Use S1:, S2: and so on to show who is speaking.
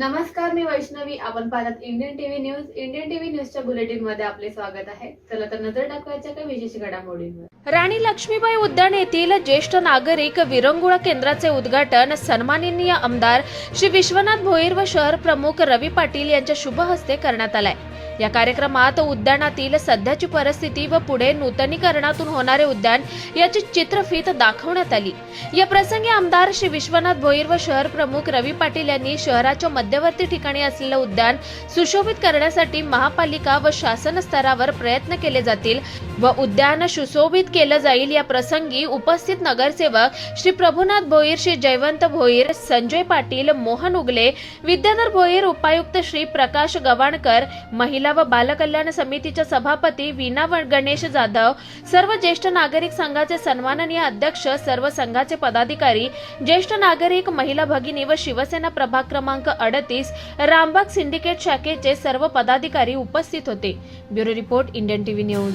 S1: नमस्कार मी वैष्णवी. आपण पाहतात Indian TV news Indian TV न्यूजच्या बुलेटिनमध्ये आपले स्वागत आहे. चला तर नजर टाकवायच्या काही विशेष घडामोडींवर.
S2: राणी लक्ष्मीबाई उद्यान येथील ज्येष्ठ नागरिक विरंगुळा केंद्राचे उद्घाटन सन्माननीय आमदार श्री विश्वनाथ भोईर व शहर प्रमुख रवी पाटील यांच्या शुभ हस्ते करण्यात आलाय. या कार्यक्रमात उद्यानातील सध्याची परिस्थिती व पुढे नूतनीकरणातून होणारे उद्यान याची चित्रफीत दाखवण्यात आली. या प्रसंगी आमदार श्री विश्वनाथ भोईर व शहर प्रमुख रवी पाटील यांनी शहराच्या मध्यवर्ती ठिकाणी असलेलं उद्यान सुशोभित करण्यासाठी महापालिका व शासन स्तरावर प्रयत्न केले जातील व उद्यान सुशोभित केलं जाईल या प्रसंगी उपस्थित नगरसेवक श्री प्रभुनाथ भोईर श्री जयवंत भोईर संजय पाटील मोहन उगले विद्याधर भोईर उपायुक्त श्री प्रकाश गवाणकर महिला व बालकल्याण समितीच्या सभापती वीणा व गणेश जाधव सर्व ज्येष्ठ नागरिक संघाचे सन्माननीय अध्यक्ष सर्व संघाचे पदाधिकारी ज्येष्ठ नागरिक महिला भगिनी व शिवसेना प्रभाग क्रमांक अडतीस रामबाग सिंडिकेट शाखेचे सर्व पदाधिकारी उपस्थित होते. Bureau report Indian TV news.